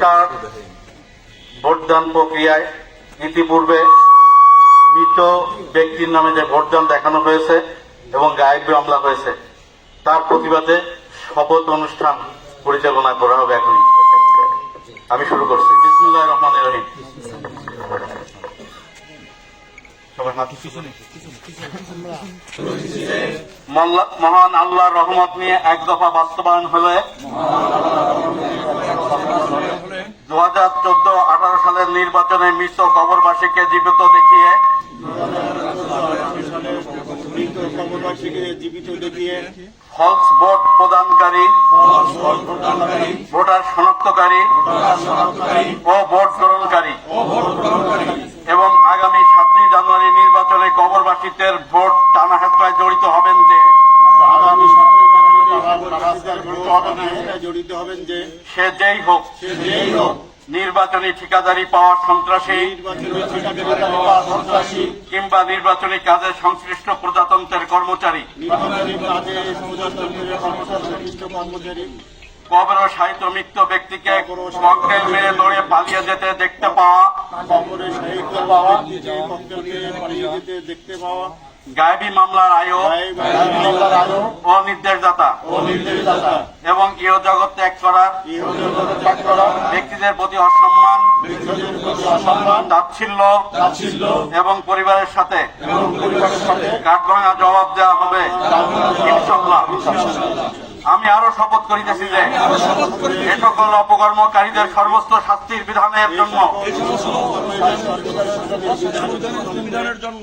Voter ভোটদান প্রক্রিয়ায় ইতিপূর্বে মৃত ব্যক্তির নামে যে ভোটদান দেখানো হয়েছে এবং গায়েব মামলা হয়েছে, তার প্রতিবাদে শপথ অনুষ্ঠান পরিচালনা করা হবে এখনই। আমি শুরু করছি। বিসমুল্লাহ রহমান রহিম। মহান আল্লাহর রহমত নিয়ে এক দফা বাস্তবায়ন হলে দু হাজার চোদ্দ আঠারো সালের নির্বাচনে মিশ্র কবরবাসীকে জীবিত দেখিয়ে কবরবাসীকে জীবিত দেখিয়ে ফলস ভোট প্রদানকারী ভোটার শনাক্তকারী ও ভোট গ্রহণকারী। হবেন যে সে যেই হোক, নির্বাচনী ঠিকাদারি পাওয়ার সন্ত্রাসী, কিংবা নির্বাচনী কাজে সংশ্লিষ্ট প্রজাতন্ত্রের কর্মচারী, কবর সাহিত্য মৃত ব্যক্তিকে ককটেল মেরে দৌড়ে পালিয়ে যেতে দেখতে পাওয়া দেখতে পাওয়া গায়েবী মামলার আয়ু গায়ে গায়ে মামলার আরও ও নির্দেশদাতা এবং ইহ জগৎ ত্যাগ করার ব্যক্তিদের প্রতি অসম্মান তাচ্ছিল্য এবং পরিবারের সাথে কাঠভাঙা জবাব দেওয়া হবে। ইনশাল্লাহ আমি আরও শপথ করিতেছি যে এ সকল অপকর্মকারীদের সর্বোচ্চ শাস্তির বিধানের জন্য বিধানের জন্য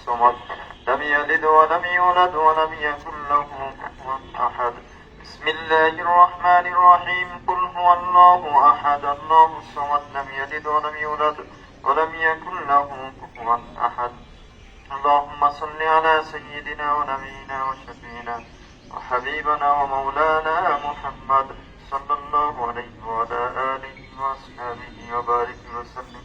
الصمد لم يلد ولم يولد ولم يكن له كفوا أحد. بسم الله الرحمن الرحيم. قل هو الله أحد. الله الصمد. لم يلد ولم يولد ولم يكن له كفوا أحد. اللهم صل على سيدنا ونبينا وشفينا وحبيبنا ومولانا محمد صلى الله عليه وعلى آله وأصحابه وبارك وسلم.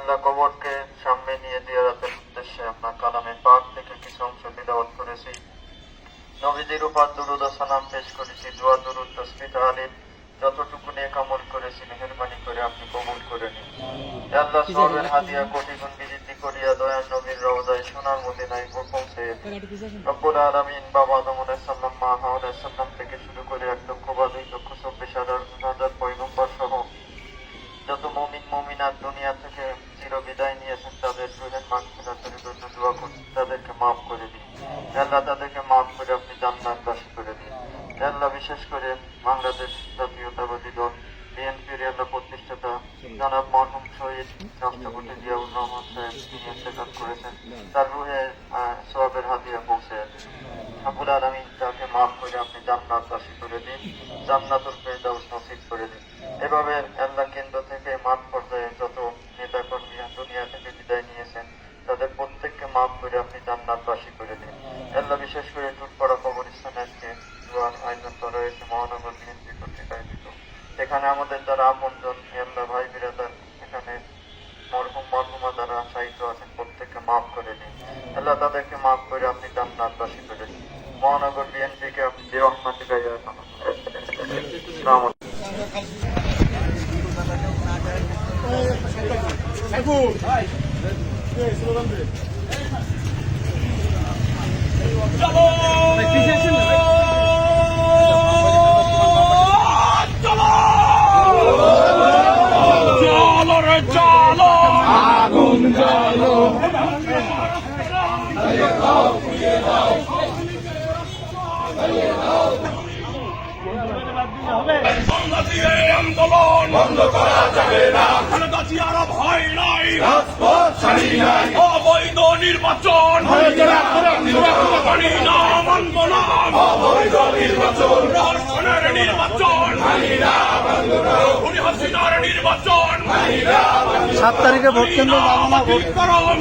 আল্লাহ কবরকে সামনে নিয়ে জিয়ারতের উদ্দেশ্যে আমরা কালামে পাক থেকে কিছু অংশ তিলাওয়াত করেছি। নবীজির উপর দুরুদ সালাম পেশ করেছি দোয়া দুরুদ তসমিত আলিম যতটুকু নিয়ে কামল করেছি মেহরবানি করে আপনি কবুল করে নিন। আল্লাহ সবের হাদিয়া কোটি গুণ বিজিতি করিয়া দয়ার নবীর রওজায় সোনার মদিনায় পৌঁছে রব্বুল আলামিন বাবা আদম আলাইহিস সালাম মা আলাইহিস সালাম থেকে শুরু করে এক লক্ষ বা দুই লক্ষ চব্বিশ হাজার হাজার পয়গম্বর সহ যত মমিন মমিনার দুনিয়া থেকে চির বিদায় নিয়েছেন তাদের রুহের মাগফিরাতের জন্য দোয়া করছি তাদেরকে মাফ করে দিন হে আল্লাহ তাদেরকে মাফ করে আপনি জান্নাতবাসী করে দিন হে আল্লাহ বিশেষ করে বাংলাদেশ জাতীয়তাবাদী দল, বিএনপির এলাকা প্রতিষ্ঠাতা জনাব মরহুম শহীদ রাষ্ট্রপতি জিয়াউর রহমান সাহেব, তিনি ইন্তেকাল করেছেন। তার রুহে সোয়াবের হাতিয়া পৌঁছে আবুল আলমিন তাকে মাফ করে আপনি জান্নাতবাসী করে দিন, জান্নাতুল ফেরদাউস নসিব করে দিন। এভাবে আল্লাহ কেন্দ্র থেকে মাঠ পর্যায়ে যত নেতা কর্মী দুনিয়া থেকে বিদায় নিয়েছেন তাদের প্রত্যেককে মাফ করে আপনি জান্নাতবাসী করে দিন আল্লাহ বিশেষ করে টুটপাড়া কবরস্থানে আজকে দোয়ার আয়োজন করা হয়েছে মহানগর বিএনপি কর্তৃক আয়োজিত এখানে আমাদের যারা আপনজন আল্লাহ ভাই বিরাদার এখানে মরহুম মরহুমা যারা সাহিত্য আছেন প্রত্যেককে মাফ করে দিন আল্লাহ তাদেরকে মাফ করে আপনি জান্নাতবাসী করে দিন মহানগর বিএনপিকে আপনি ইয়া আলাইকুম বাংলা দিয়ে আন্দোলন বন্ধ করা যাবে না। খালেদা জিয়ার ভয় নাই। অবৈধ নির্বাচন। মানি না মানব না অবৈধ নির্বাচন। রহস্যের নির্বাচন। খুনি হাসিনার নির্বাচন। সাত তারিখে ভোট কেন্দ্র যাব না ভোট। করণ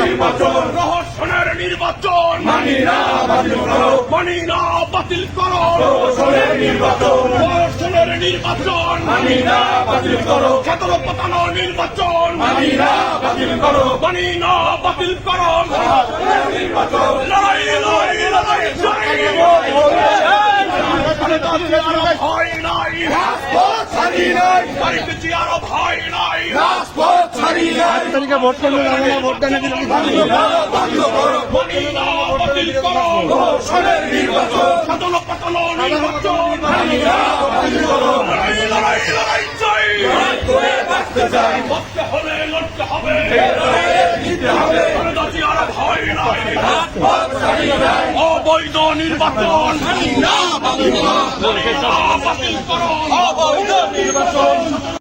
নির্বাচন। রহস্যের নির্বাচন। মানি না বাতিল করো। মানি না বাতিল করো। রহস্যের নির্বাচন। নির্বাচন। মানি না বাতিল করো। খেতর পাতানো নির্বাচন। মানি না বাতিল করো। মানি না বাতিল করো। নির্বাচন। লড়াই লড়াই লড়াই ভয় নাই। বাড়িতে ভয় ভোট কেন্দ্র যাব ভোট দেনে দিলে কি থাকবে? মানিনা বাতিল করো। নির্বাচন। পাতানো নির্বাচন অবৈধ নির্বাচন অবৈধ নির্বাচন